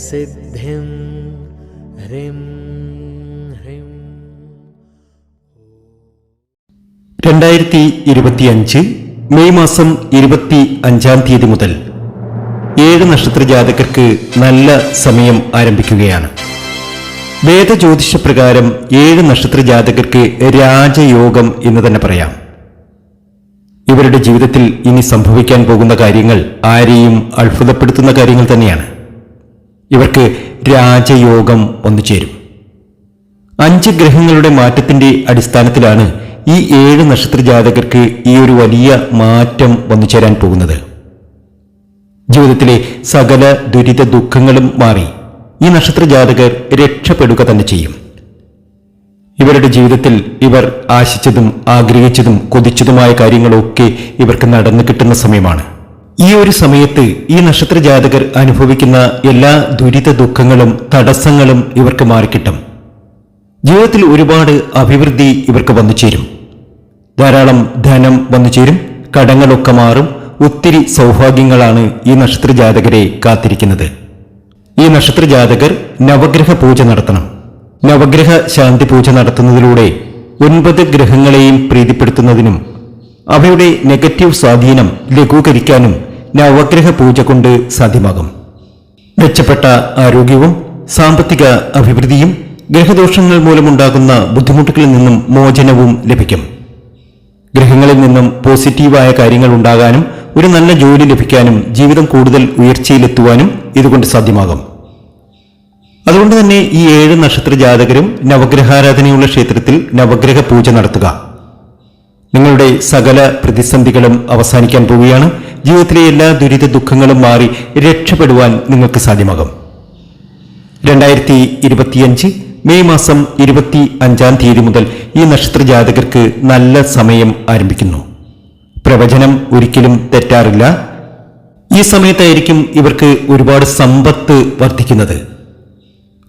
सिद्धिं ह्रीं ह्रीं രണ്ടായിരത്തി ഇരുപത്തിയഞ്ച് മെയ് മാസം ഇരുപത്തി അഞ്ചാം തീയതി മുതൽ ഏഴ് നക്ഷത്ര ജാതകർക്ക് നല്ല സമയം ആരംഭിക്കുകയാണ് വേദജ്യോതിഷപ്രകാരം ഏഴ് നക്ഷത്ര ജാതകർക്ക് രാജയോഗം എന്ന് തന്നെ പറയാം ഇവരുടെ ജീവിതത്തിൽ ഇനി സംഭവിക്കാൻ പോകുന്ന കാര്യങ്ങൾ ആരെയും അത്ഭുതപ്പെടുത്തുന്ന കാര്യങ്ങൾ തന്നെയാണ് ഇവർക്ക് രാജയോഗം ഒന്നു ചേരും. അഞ്ച് ഗ്രഹങ്ങളുടെ മാറ്റത്തിന്റെ അടിസ്ഥാനത്തിലാണ് ഈ ഏഴ് നക്ഷത്ര ജാതകർക്ക് ഈ ഒരു വലിയ മാറ്റം വന്നു ചേരാൻ പോകുന്നത്. ജീവിതത്തിലെ സകല ദുരിത ദുഃഖങ്ങളും മാറി ഈ നക്ഷത്ര ജാതകർ രക്ഷപ്പെടുക തന്നെ ചെയ്യും. ഇവരുടെ ജീവിതത്തിൽ ഇവർ ആശിച്ചതും ആഗ്രഹിച്ചതും കൊതിച്ചതുമായ കാര്യങ്ങളൊക്കെ ഇവർക്ക് നടന്നു കിട്ടുന്ന സമയമാണ്. ഈ ഒരു സമയത്ത് ഈ നക്ഷത്ര ജാതകർ അനുഭവിക്കുന്ന എല്ലാ ദുരിത ദുഃഖങ്ങളും തടസ്സങ്ങളും ഇവർക്ക് മാറിക്കിട്ടും. ജീവിതത്തിൽ ഒരുപാട് അഭിവൃദ്ധി ഇവർക്ക് വന്നു ചേരും. ധാരാളം ധനം വന്നു ചേരും. കടങ്ങളൊക്കെ മാറും. ഒത്തിരി സൗഭാഗ്യങ്ങളാണ് ഈ നക്ഷത്ര ജാതകരെ കാത്തിരിക്കുന്നത്. ഈ നക്ഷത്ര ജാതകർ നവഗ്രഹ പൂജ നടത്തണം. നവഗ്രഹ ശാന്തി പൂജ നടത്തുന്നതിലൂടെ ഒൻപത് ഗ്രഹങ്ങളെയും പ്രീതിപ്പെടുത്തുന്നതിനും അവയുടെ നെഗറ്റീവ് സ്വാധീനം ലഘൂകരിക്കാനും നവഗ്രഹ പൂജ കൊണ്ട് സാധ്യമാകും. മെച്ചപ്പെട്ട ആരോഗ്യവും സാമ്പത്തിക അഭിവൃദ്ധിയും ഗ്രഹദോഷങ്ങൾ മൂലമുണ്ടാകുന്ന ബുദ്ധിമുട്ടുകളിൽ നിന്നും മോചനവും ലഭിക്കും. ഗ്രഹങ്ങളിൽ നിന്നും പോസിറ്റീവായ കാര്യങ്ങൾ ഉണ്ടാകാനും ഒരു നല്ല ജോലി ലഭിക്കാനും ജീവിതം കൂടുതൽ ഉയർച്ചയിലെത്തുവാനും ഇതുകൊണ്ട് സാധ്യമാകും. അതുകൊണ്ട് തന്നെ ഈ ഏഴ് നക്ഷത്ര ജാതകരും നവഗ്രഹാരാധനയുള്ള ക്ഷേത്രത്തിൽ നവഗ്രഹ പൂജ നടത്തുക. നിങ്ങളുടെ സകല പ്രതിസന്ധികളും അവസാനിക്കാൻ പോവുകയാണ്. ജീവിതത്തിലെ എല്ലാ ദുരിത ദുഃഖങ്ങളും മാറി രക്ഷപ്പെടുവാൻ നിങ്ങൾക്ക് സാധ്യമാകും. രണ്ടായിരത്തി ഇരുപത്തിയഞ്ച് മെയ് മാസം ഇരുപത്തി അഞ്ചാം തീയതി മുതൽ ഈ നക്ഷത്ര ജാതകർക്ക് നല്ല സമയം ആരംഭിക്കുന്നു. പ്രവചനം ഒരിക്കലും തെറ്റാറില്ല. ഈ സമയത്തായിരിക്കും ഇവർക്ക് ഒരുപാട് സമ്പത്ത് വർദ്ധിക്കുന്നത്.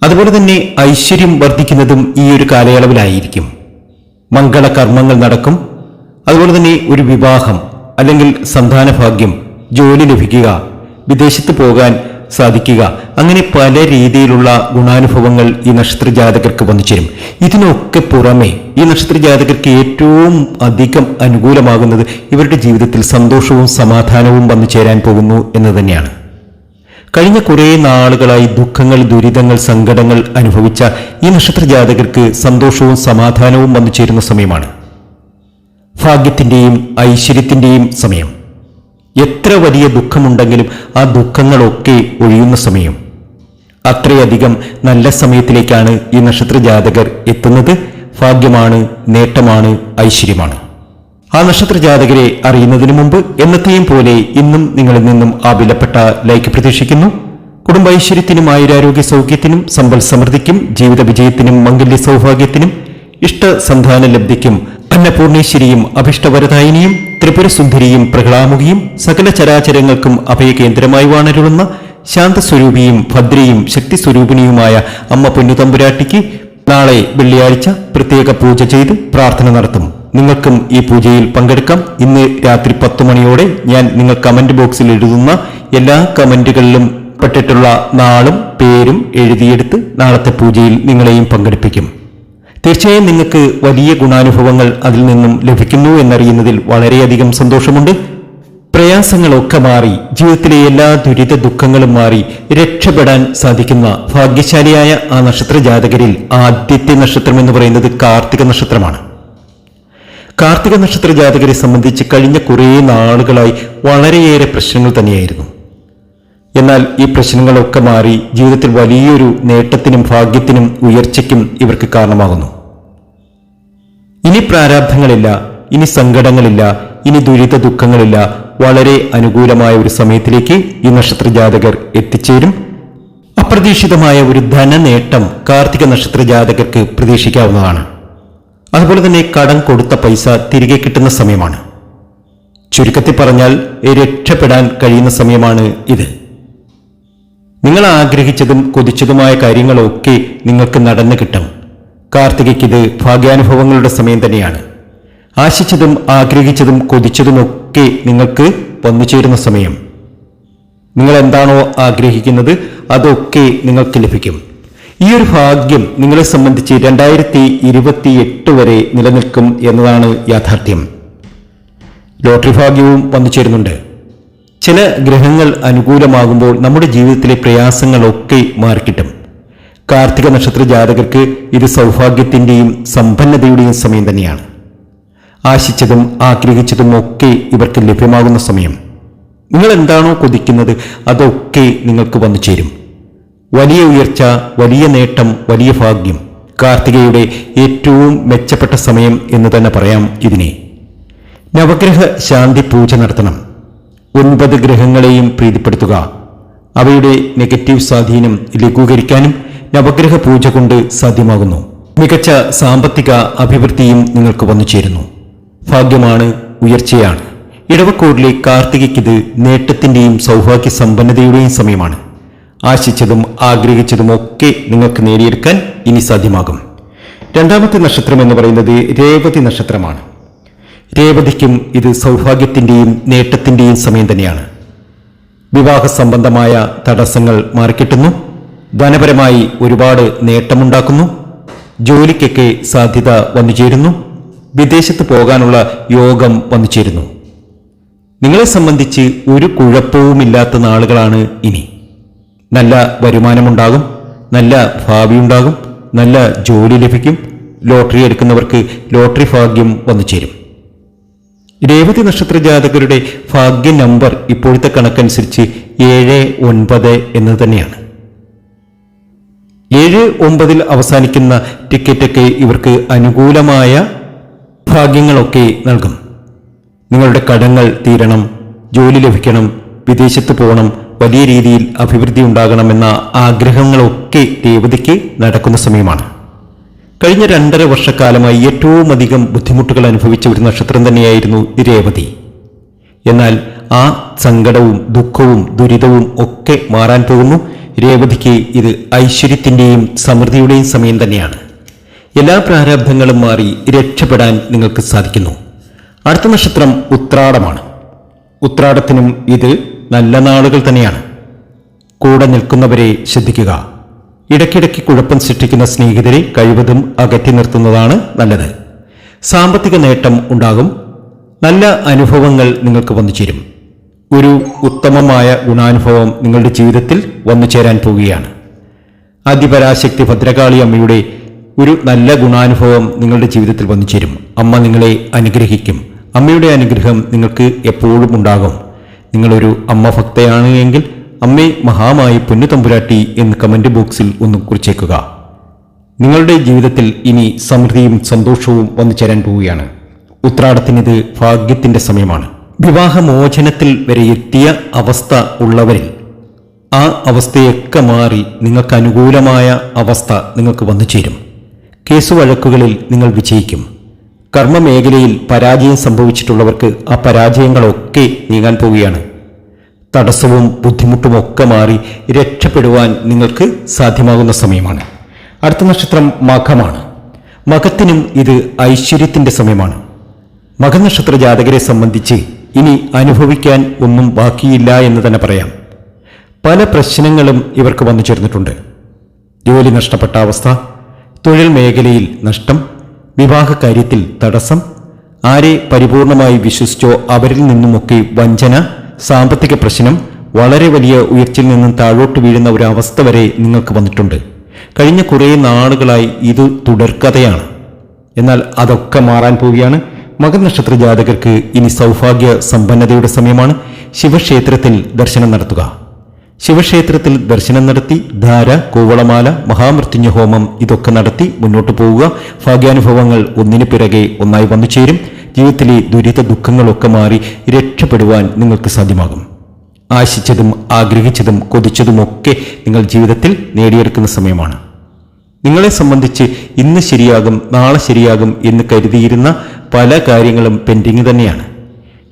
അതുപോലെ തന്നെ ഐശ്വര്യം വർദ്ധിക്കുന്നതും ഈ ഒരു കാലയളവിലായിരിക്കും. മംഗളകർമ്മങ്ങൾ നടക്കും. അതുപോലെ തന്നെ ഒരു വിവാഹം അല്ലെങ്കിൽ സന്താനഭാഗ്യം ജോലി ലഭിക്കുക വിദേശത്ത് പോകാൻ സാധിക്കുക അങ്ങനെ പല രീതിയിലുള്ള ഗുണാനുഭവങ്ങൾ ഈ നക്ഷത്രജാതകർക്ക് വന്നു ചേരും ഇതിനൊക്കെ പുറമെ ഈ നക്ഷത്രജാതകർക്ക് ഏറ്റവും അധികം അനുകൂലമാകുന്നത് ഇവരുടെ ജീവിതത്തിൽ സന്തോഷവും സമാധാനവും വന്നു ചേരാൻ പോകുന്നു എന്ന് തന്നെയാണ്. കഴിഞ്ഞ കുറേ നാളുകളായി ദുഃഖങ്ങൾ ദുരിതങ്ങൾ സങ്കടങ്ങൾ അനുഭവിച്ച ഈ നക്ഷത്രജാതകർക്ക് സന്തോഷവും സമാധാനവും വന്നു ചേരുന്ന സമയമാണ്. ഭാഗ്യത്തിന്റെയും ഐശ്വര്യത്തിന്റെയും സമയം. എത്ര വലിയ ദുഃഖമുണ്ടെങ്കിലും ആ ദുഃഖങ്ങളൊക്കെ ഒഴിയുന്ന സമയം. അത്രയധികം നല്ല സമയത്തിലേക്കാണ് ഈ നക്ഷത്ര ജാതകർ എത്തുന്നത്. ഭാഗ്യമാണ് നേട്ടമാണ് ഐശ്വര്യമാണ്. ആ നക്ഷത്ര ജാതകരെ അറിയുന്നതിന് മുമ്പ് എന്നത്തെയും പോലെ ഇന്നും നിങ്ങളിൽ നിന്നും ആ വിലപ്പെട്ട ലൈക്ക് പ്രതീക്ഷിക്കുന്നു. കുടുംബ കുടുംബൈശ്വര്യത്തിനും ആയുരാരോഗ്യ സൗഖ്യത്തിനും സമ്പൽ സമൃദ്ധിക്കും ജീവിത വിജയത്തിനും മംഗല്യ സൗഭാഗ്യത്തിനും ഇഷ്ട സന്താന ലബ്ധിക്കും അന്നപൂർണേശ്വരിയും അഭിഷ്ടവരദായിനിയും ത്രിപുരസുന്ദരിയും പ്രഹ്ലാമുകിയും സകല ചരാചരങ്ങൾക്കും അഭയകേന്ദ്രമായി വാണരുളുന്ന ശാന്തസ്വരൂപിയും ഭദ്രയും ശക്തിസ്വരൂപിണിയുമായ അമ്മ പൊന്നുതമ്പുരാട്ടിക്ക് നാളെ വെള്ളിയാഴ്ച പ്രത്യേക പൂജ ചെയ്ത് പ്രാർത്ഥന നടത്തും. നിങ്ങൾക്കും ഈ പൂജയിൽ പങ്കെടുക്കാം. ഇന്ന് രാത്രി പത്ത് മണിയോടെ ഞാൻ നിങ്ങൾ കമന്റ് ബോക്സിൽ എഴുതുന്ന എല്ലാ കമന്റുകളിലും പെട്ടിട്ടുള്ള നാളും പേരും എഴുതിയെടുത്ത് നാളത്തെ പൂജയിൽ നിങ്ങളെയും പങ്കെടുപ്പിക്കും. തീർച്ചയായും നിങ്ങൾക്ക് വലിയ ഗുണാനുഭവങ്ങൾ അതിൽ നിന്നും ലഭിക്കുന്നു എന്നറിയുന്നതിൽ വളരെയധികം സന്തോഷമുണ്ട്. പ്രയാസങ്ങളൊക്കെ മാറി ജീവിതത്തിലെ എല്ലാ ദുരിത ദുഃഖങ്ങളും മാറി രക്ഷപ്പെടാൻ സാധിക്കുന്ന ഭാഗ്യശാലിയായ ആ നക്ഷത്ര ജാതകരിൽ ആദ്യത്തെ നക്ഷത്രം എന്ന് പറയുന്നത് കാർത്തിക നക്ഷത്രമാണ്. കാർത്തിക നക്ഷത്ര ജാതകരെ സംബന്ധിച്ച് കഴിഞ്ഞ കുറേ നാളുകളായി വളരെയേറെ പ്രശ്നങ്ങൾ തന്നെയായിരുന്നു. എന്നാൽ ഈ പ്രശ്നങ്ങളൊക്കെ മാറി ജീവിതത്തിൽ വലിയൊരു നേട്ടത്തിനും ഭാഗ്യത്തിനും ഉയർച്ചയ്ക്കും ഇവർക്ക് കാരണമാകുന്നു. ഇനി പ്രാരാബ്ധങ്ങളില്ല ഇനി സങ്കടങ്ങളില്ല ഇനി ദുരിത ദുഃഖങ്ങളില്ല വളരെ അനുകൂലമായ ഒരു സമയത്തിലേക്ക് ഈ നക്ഷത്ര ജാതകർ എത്തിച്ചേരും. അപ്രതീക്ഷിതമായ ഒരു ധനനേട്ടം കാർത്തിക നക്ഷത്ര ജാതകർക്ക് പ്രതീക്ഷിക്കാവുന്നതാണ്. അതുപോലെ തന്നെ കടം കൊടുത്ത പൈസ തിരികെ കിട്ടുന്ന സമയമാണ്. ചുരുക്കത്തിൽ പറഞ്ഞാൽ രക്ഷപ്പെടാൻ കഴിയുന്ന സമയമാണ് ഇത്. നിങ്ങൾ ആഗ്രഹിച്ചതും കൊതിച്ചതുമായ കാര്യങ്ങളൊക്കെ നിങ്ങൾക്ക് നടന്നു കിട്ടും കാർത്തികയ്ക്ക് ഇത് ഭാഗ്യാനുഭവങ്ങളുടെ സമയം തന്നെയാണ്. ആശിച്ചതും ആഗ്രഹിച്ചതും കൊതിച്ചതുമൊക്കെ നിങ്ങൾക്ക് വന്നു ചേരുന്ന സമയം. നിങ്ങൾ എന്താണോ ആഗ്രഹിക്കുന്നത് അതൊക്കെ നിങ്ങൾക്ക് ലഭിക്കും. ഈ ഒരു ഭാഗ്യം നിങ്ങളെ സംബന്ധിച്ച് രണ്ടായിരത്തി ഇരുപത്തി എട്ട് വരെ നിലനിൽക്കും എന്നതാണ് യാഥാർത്ഥ്യം. ലോട്ടറി ഭാഗ്യവും വന്നു ചേരുന്നുണ്ട് ചില ഗ്രഹങ്ങൾ അനുകൂലമാകുമ്പോൾ നമ്മുടെ ജീവിതത്തിലെ പ്രയാസങ്ങളൊക്കെ മാറിക്കിട്ടും. കാർത്തിക നക്ഷത്ര ജാതകർക്ക് ഇത് സൗഭാഗ്യത്തിന്റെയും സമ്പന്നതയുടെയും സമയം തന്നെയാണ്. ആശിച്ചതും ആഗ്രഹിച്ചതും ഒക്കെ ഇവർക്ക് ലഭ്യമാകുന്ന സമയം. നിങ്ങൾ എന്താണോ കൊതിക്കുന്നത് അതൊക്കെ നിങ്ങൾക്ക് വന്നു ചേരും. വലിയ ഉയർച്ച വലിയ നേട്ടം വലിയ ഭാഗ്യം. കാർത്തികയുടെ ഏറ്റവും മെച്ചപ്പെട്ട സമയം എന്ന് തന്നെ പറയാം ഇതിനെ. നവഗ്രഹ ശാന്തി പൂജ നടത്തണം. ഒൻപത് ഗ്രഹങ്ങളെയും പ്രീതിപ്പെടുത്തുക. അവയുടെ നെഗറ്റീവ് സ്വാധീനം ലഘൂകരിക്കാനും നവഗ്രഹ പൂജ കൊണ്ട് സാധ്യമാകുന്നു. മികച്ച സാമ്പത്തിക അഭിവൃദ്ധിയും നിങ്ങൾക്ക് വന്നു ചേരുന്നു. ഭാഗ്യമാണ് ഉയർച്ചയാണ്. ഇടവക്കൂറിലെ കാർത്തികയ്ക്കിത് നേട്ടത്തിന്റെയും സൗഭാഗ്യ സമ്പന്നതയുടെയും സമയമാണ്. ആശിച്ചതും ആഗ്രഹിച്ചതും ഒക്കെ നിങ്ങൾക്ക് നേടിയെടുക്കാൻ ഇനി സാധ്യമാകും. രണ്ടാമത്തെ നക്ഷത്രം എന്ന് പറയുന്നത് രേവതി നക്ഷത്രമാണ്. രേവതിക്കും ഇത് സൗഭാഗ്യത്തിന്റെയും നേട്ടത്തിന്റെയും സമയം തന്നെയാണ്. വിവാഹ സംബന്ധമായ തടസ്സങ്ങൾ മാറിക്കിട്ടുന്നു. ധനപരമായി ഒരുപാട് നേട്ടമുണ്ടാക്കുന്നു. ജോലിക്കൊക്കെ സാധ്യത വന്നു ചേരുന്നു. വിദേശത്ത് പോകാനുള്ള യോഗം വന്നു ചേരുന്നു. നിങ്ങളെ സംബന്ധിച്ച് ഒരു കുഴപ്പവുമില്ലാത്ത നാളുകളാണ് ഇനി. നല്ല വരുമാനമുണ്ടാകും നല്ല ഭാവിയുണ്ടാകും നല്ല ജോലി ലഭിക്കും ലോട്ടറി എടുക്കുന്നവർക്ക് ലോട്ടറി ഭാഗ്യം വന്നു ചേരും. രേവതി നക്ഷത്ര ജാതകരുടെ ഭാഗ്യ നമ്പർ ഇപ്പോഴത്തെ കണക്കനുസരിച്ച് ഏഴ് ഒൻപത് എന്നത് തന്നെയാണ്. ഏഴ് ഒമ്പതിൽ അവസാനിക്കുന്ന ടിക്കറ്റൊക്കെ ഇവർക്ക് അനുകൂലമായ ഭാഗ്യങ്ങളൊക്കെ നൽകും. നിങ്ങളുടെ കടങ്ങൾ തീരണം ജോലി ലഭിക്കണം വിദേശത്ത് പോകണം വലിയ രീതിയിൽ അഭിവൃദ്ധി ഉണ്ടാകണമെന്ന ആഗ്രഹങ്ങളൊക്കെ രേവതിക്ക് നടക്കുന്ന സമയമാണ്. കഴിഞ്ഞ രണ്ടര വർഷക്കാലമായി ഏറ്റവും അധികം ബുദ്ധിമുട്ടുകൾ അനുഭവിച്ച ഒരു നക്ഷത്രം തന്നെയായിരുന്നു രേവതി എന്നാൽ ആ സങ്കടവും ദുഃഖവും ദുരിതവും ഒക്കെ മാറാൻ പോകുന്നു. രേവതിക്ക് ഇത് ഐശ്വര്യത്തിന്റെയും സമൃദ്ധിയുടെയും സമയം തന്നെയാണ്. എല്ലാ പ്രാരാബ്ധങ്ങളും മാറി രക്ഷപ്പെടാൻ നിങ്ങൾക്ക് സാധിക്കുന്നു. അടുത്ത നക്ഷത്രം ഉത്രാടമാണ്. ഉത്രാടത്തിനും ഇത് നല്ല നാളുകൾ തന്നെയാണ്. കൂടെ നിൽക്കുന്നവരെ ശ്രദ്ധിക്കുക. ഇടയ്ക്കിടയ്ക്ക് കുഴപ്പം സൃഷ്ടിക്കുന്ന സ്നേഹിതരെ കഴിവതും അകറ്റി നിർത്തുന്നതാണ് നല്ലത്. സാമ്പത്തിക നേട്ടം ഉണ്ടാകും. നല്ല അനുഭവങ്ങൾ നിങ്ങൾക്ക് വന്നു ചേരും. ഒരു ഉത്തമമായ ഗുണാനുഭവം നിങ്ങളുടെ ജീവിതത്തിൽ വന്നു ചേരാൻ പോവുകയാണ്. അതിപരാശക്തി ഭദ്രകാളി അമ്മയുടെ ഒരു നല്ല ഗുണാനുഭവം നിങ്ങളുടെ ജീവിതത്തിൽ വന്നു ചേരും. അമ്മ നിങ്ങളെ അനുഗ്രഹിക്കും. അമ്മയുടെ അനുഗ്രഹം നിങ്ങൾക്ക് എപ്പോഴും ഉണ്ടാകും. നിങ്ങളൊരു അമ്മ ഭക്തയാണ് എങ്കിൽ അമ്മേ മഹാമായ പൊന്നുതമ്പുരാട്ടി എന്ന് കമന്റ് ബോക്സിൽ ഒന്ന് കുറിച്ചേക്കുക. നിങ്ങളുടെ ജീവിതത്തിൽ ഇനി സമൃദ്ധിയും സന്തോഷവും വന്നു ചേരാൻ പോവുകയാണ്. ഉത്രാടത്തിനിത് ഭാഗ്യത്തിന്റെ സമയമാണ്. വിവാഹമോചനത്തിൽ വരെ എത്തിയ അവസ്ഥ ഉള്ളവരിൽ ആ അവസ്ഥയൊക്കെ മാറി നിങ്ങൾക്ക് അനുകൂലമായ അവസ്ഥ നിങ്ങൾക്ക് വന്നു ചേരും. കേസ് വഴക്കുകളിൽ നിങ്ങൾ വിജയിക്കും. കർമ്മമേഖലയിൽ പരാജയം സംഭവിച്ചിട്ടുള്ളവർക്ക് ആ പരാജയങ്ങളൊക്കെ നീങ്ങാൻ പോവുകയാണ്. തടസ്സവും ബുദ്ധിമുട്ടുമൊക്കെ മാറി രക്ഷപ്പെടുവാൻ നിങ്ങൾക്ക് സാധ്യമാകുന്ന സമയമാണ്. അടുത്ത നക്ഷത്രം മകമാണ്. മകത്തിനും ഇത് ഐശ്വര്യത്തിന്റെ സമയമാണ്. മകനക്ഷത്ര ജാതകരെ സംബന്ധിച്ച് ഇനി അനുഭവിക്കാൻ ഒന്നും ബാക്കിയില്ല എന്ന് തന്നെ പറയാം. പല പ്രശ്നങ്ങളും ഇവർക്ക് വന്നു ചേർന്നിട്ടുണ്ട്. ജോലി നഷ്ടപ്പെട്ട അവസ്ഥ തൊഴിൽ മേഖലയിൽ നഷ്ടം വിവാഹ കാര്യത്തിൽ തടസ്സം ആരെ പരിപൂർണമായി വിശ്വസിച്ചോ അവരിൽ നിന്നുമൊക്കെ വഞ്ചന സാമ്പത്തിക പ്രശ്നം വളരെ വലിയ ഉയർച്ചയിൽ നിന്നും താഴോട്ട് വീഴുന്ന ഒരു അവസ്ഥ വരെ നിങ്ങൾക്ക് വന്നിട്ടുണ്ട്. കഴിഞ്ഞ കുറേ നാളുകളായി ഇത് തുടർക്കഥയാണ്. എന്നാൽ അതൊക്കെ മാറാൻ പോവുകയാണ്. മകനക്ഷത്ര ജാതകർക്ക് ഇനി സൗഭാഗ്യ സമ്പന്നതയുടെ സമയമാണ്. ശിവക്ഷേത്രത്തിൽ ദർശനം നടത്തുക. ശിവക്ഷേത്രത്തിൽ ദർശനം നടത്തി ധാര കൂവളമാല മഹാമൃത്യുഞ്ജ ഹോമം ഇതൊക്കെ നടത്തി മുന്നോട്ട് പോവുക. ഭാഗ്യാനുഭവങ്ങൾ ഒന്നിനു പിറകെ ഒന്നായി വന്നു ചേരും ജീവിതത്തിലെ ദുരിത ദുഃഖങ്ങളൊക്കെ മാറി രക്ഷപ്പെടുവാൻ നിങ്ങൾക്ക് സാധ്യമാകും. ആശിച്ചതും ആഗ്രഹിച്ചതും കൊതിച്ചതുമൊക്കെ നിങ്ങൾ ജീവിതത്തിൽ നേടിയെടുക്കുന്ന സമയമാണ്. നിങ്ങളെ സംബന്ധിച്ച് ഇന്ന് ശരിയാകും നാളെ ശരിയാകും എന്ന് കരുതിയിരുന്ന പല കാര്യങ്ങളും പെൻഡിങ് തന്നെയാണ്.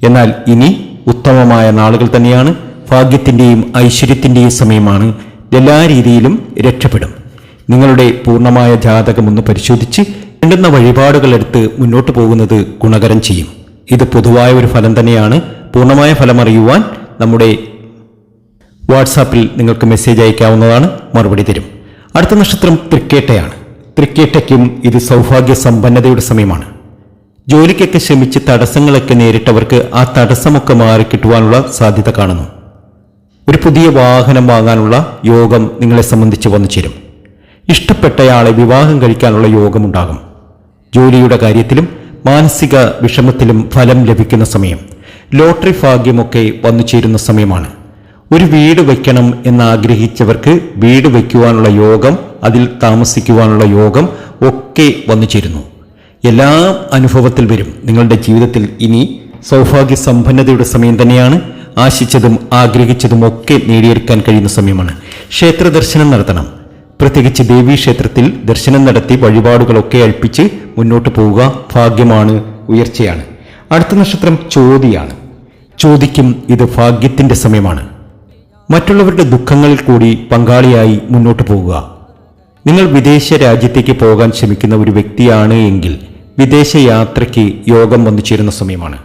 എന്നാൽ ഇനി ഉത്തമമായ നാളുകൾ തന്നെയാണ് ഭാഗ്യത്തിന്റെയും ഐശ്വര്യത്തിന്റെയും സമയമാണ്. എല്ലാ രീതിയിലും രക്ഷപ്പെടും. നിങ്ങളുടെ പൂർണമായ ജാതകം ഒന്ന് പരിശോധിച്ച് വേണ്ടുന്ന വഴിപാടുകൾ എടുത്ത് മുന്നോട്ട് പോകുന്നത് ഗുണകരം ചെയ്യും. ഇത് പൊതുവായ ഒരു ഫലം തന്നെയാണ്. പൂർണമായ ഫലം അറിയുവാൻ നമ്മുടെ വാട്സാപ്പിൽ നിങ്ങൾക്ക് മെസ്സേജ് അയക്കാവുന്നതാണ്. മറുപടി തരും. അടുത്ത നക്ഷത്രം തൃക്കേട്ടയാണ്. തൃക്കേട്ടയ്ക്കും ഇത് സൗഭാഗ്യ സമ്പന്നതയുടെ സമയമാണ്. ജോലിക്കൊക്കെ ശ്രമിച്ച് തടസ്സങ്ങളൊക്കെ നേരിട്ടവർക്ക് ആ തടസ്സമൊക്കെ മാറിക്കിട്ടുവാനുള്ള സാധ്യത കാണുന്നു. ഒരു പുതിയ വാഹനം വാങ്ങാനുള്ള യോഗം നിങ്ങളെ സംബന്ധിച്ച് വന്നു ചേരും ഇഷ്ടപ്പെട്ടയാളെ വിവാഹം കഴിക്കാനുള്ള യോഗമുണ്ടാകും. ജോലിയുടെ കാര്യത്തിലും മാനസിക വിഷമത്തിലും ഫലം ലഭിക്കുന്ന സമയം ലോട്ടറി ഭാഗ്യമൊക്കെ വന്നു ചേരുന്ന സമയമാണ്. ഒരു വീട് വയ്ക്കണം എന്നാഗ്രഹിച്ചവർക്ക് വീട് വയ്ക്കുവാനുള്ള യോഗം അതിൽ താമസിക്കുവാനുള്ള യോഗം ഒക്കെ വന്നു ചേരുന്നു. എല്ലാ അനുഭവത്തിൽ വരും. നിങ്ങളുടെ ജീവിതത്തിൽ ഇനി സൗഭാഗ്യ സമ്പന്നതയുടെ സമയം തന്നെയാണ്. ആശിച്ചതും ആഗ്രഹിച്ചതും ഒക്കെ നേടിയെടുക്കാൻ കഴിയുന്ന സമയമാണ്. ക്ഷേത്ര ദർശനം നടത്തണം. പ്രത്യേകിച്ച് ദേവീ ക്ഷേത്രത്തിൽ ദർശനം നടത്തി വഴിപാടുകളൊക്കെ അൽപ്പിച്ച് മുന്നോട്ട് പോവുക ഭാഗ്യമാണ് ഉയർച്ചയാണ്. അടുത്ത നക്ഷത്രം ചോതിയാണ്. ചോദിക്കും ഇത് ഭാഗ്യത്തിന്റെ സമയമാണ്. മറ്റുള്ളവരുടെ ദുഃഖങ്ങളിൽ കൂടി പങ്കാളിയായി മുന്നോട്ട് പോവുക. നിങ്ങൾ വിദേശ രാജ്യത്തേക്ക് പോകാൻ ശ്രമിക്കുന്ന ഒരു വ്യക്തിയാണ് എങ്കിൽ വിദേശ യാത്രയ്ക്ക് യോഗം വന്നു ചേരുന്ന സമയമാണ്.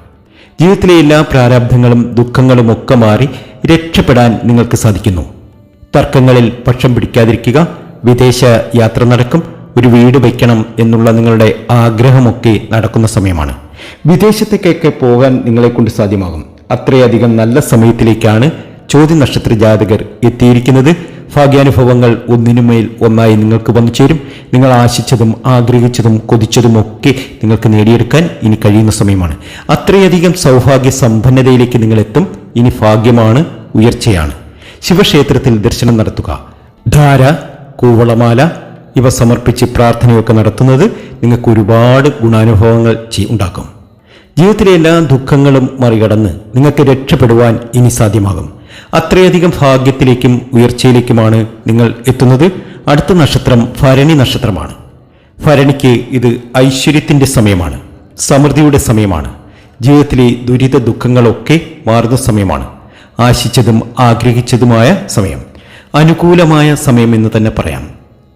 ജീവിതത്തിലെ എല്ലാ പ്രാരാബ്ധങ്ങളും ദുഃഖങ്ങളും ഒക്കെ മാറി രക്ഷപ്പെടാൻ നിങ്ങൾക്ക് സാധിക്കുന്നു. തർക്കങ്ങളിൽ പക്ഷം പിടിക്കാതിരിക്കുക വിദേശ യാത്ര നടക്കും. ഒരു വീട് വയ്ക്കണം എന്നുള്ള നിങ്ങളുടെ ആഗ്രഹമൊക്കെ നടക്കുന്ന സമയമാണ്. വിദേശത്തേക്കൊക്കെ പോകാൻ നിങ്ങളെ കൊണ്ട് സാധ്യമാകും. അത്രയധികം നല്ല സമയത്തിലേക്കാണ് ചോദ്യ നക്ഷത്ര ജാതകർ എത്തിയിരിക്കുന്നത്. ഭാഗ്യാനുഭവങ്ങൾ ഒന്നിനുമേൽ ഒന്നായി നിങ്ങൾക്ക് വന്നു ചേരും. നിങ്ങൾ ആശിച്ചതും ആഗ്രഹിച്ചതും കൊതിച്ചതുമൊക്കെ നിങ്ങൾക്ക് നേടിയെടുക്കാൻ ഇനി കഴിയുന്ന സമയമാണ്. അത്രയധികം സൗഭാഗ്യ സമ്പന്നതയിലേക്ക് നിങ്ങൾ എത്തും. ഇനി ഭാഗ്യമാണ് ഉയർച്ചയാണ്. ശിവക്ഷേത്രത്തിൽ ദർശനം നടത്തുക. ധാര കൂവളമാല ഇവ സമർപ്പിച്ച് പ്രാർത്ഥനയൊക്കെ നടത്തുന്നത് നിങ്ങൾക്ക് ഒരുപാട് ഗുണാനുഭവങ്ങൾ ഉണ്ടാക്കും. ജീവിതത്തിലെ എല്ലാ ദുഃഖങ്ങളും മറികടന്ന് നിങ്ങൾക്ക് രക്ഷപ്പെടുവാൻ ഇനി സാധ്യമാകും. അത്രയധികം ഭാഗ്യത്തിലേക്കും ഉയർച്ചയിലേക്കുമാണ് നിങ്ങൾ എത്തുന്നത്. അടുത്ത നക്ഷത്രം ഭരണി നക്ഷത്രമാണ്. ഭരണിക്ക് ഇത് ഐശ്വര്യത്തിന്റെ സമയമാണ്. സമൃദ്ധിയുടെ സമയമാണ്. ജീവിതത്തിലെ ദുരിത ദുഃഖങ്ങളൊക്കെ മാറുന്ന സമയമാണ്. ആശിച്ചതും ആഗ്രഹിച്ചതുമായ സമയം. അനുകൂലമായ സമയം എന്ന് തന്നെ പറയാം.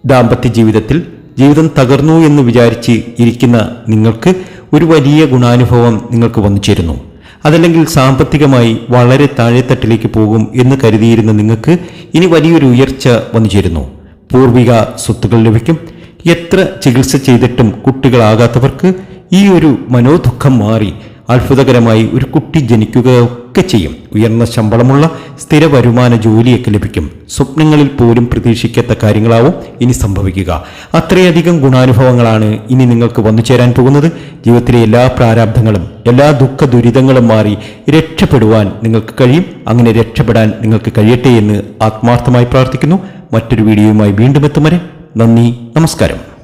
ദാമ്പത്യ ജീവിതത്തിൽ ജീവിതം തകർന്നു എന്ന് വിചാരിച്ച് ഇരിക്കുന്ന നിങ്ങൾക്ക് ഒരു വലിയ ഗുണാനുഭവം നിങ്ങൾക്ക് വന്നു ചേരുന്നു. അതല്ലെങ്കിൽ സാമ്പത്തികമായി വളരെ താഴെത്തട്ടിലേക്ക് പോകും എന്ന് കരുതിയിരുന്ന നിങ്ങൾക്ക് ഇനി വലിയൊരു ഉയർച്ച വന്നു ചേരുന്നു. പൂർവിക സ്വത്തുകൾ ലഭിക്കും. എത്ര ചികിത്സ ചെയ്തിട്ടും കുട്ടികളാകാത്തവർക്ക് ഈ ഒരു മനോദുഃഖം മാറി അത്ഭുതകരമായി ഒരു കുട്ടി ജനിക്കുകയൊക്കെ ചെയ്യും. ഉയർന്ന ശമ്പളമുള്ള സ്ഥിര വരുമാന ജോലിയൊക്കെ ലഭിക്കും. സ്വപ്നങ്ങളിൽ പോലും പ്രതീക്ഷിക്കാത്ത കാര്യങ്ങളാവും ഇനി സംഭവിക്കുക. അത്രയധികം ഗുണാനുഭവങ്ങളാണ് ഇനി നിങ്ങൾക്ക് വന്നു ചേരാൻ പോകുന്നത്. ജീവിതത്തിലെ എല്ലാ പ്രാരാബ്ധങ്ങളും എല്ലാ ദുഃഖ ദുരിതങ്ങളും മാറി രക്ഷപ്പെടുവാൻ നിങ്ങൾക്ക് കഴിയും. അങ്ങനെ രക്ഷപ്പെടാൻ നിങ്ങൾക്ക് കഴിയട്ടെ എന്ന് ആത്മാർത്ഥമായി പ്രാർത്ഥിക്കുന്നു. മറ്റൊരു വീഡിയോയുമായി വീണ്ടും എത്തും വരെ നന്ദി നമസ്കാരം.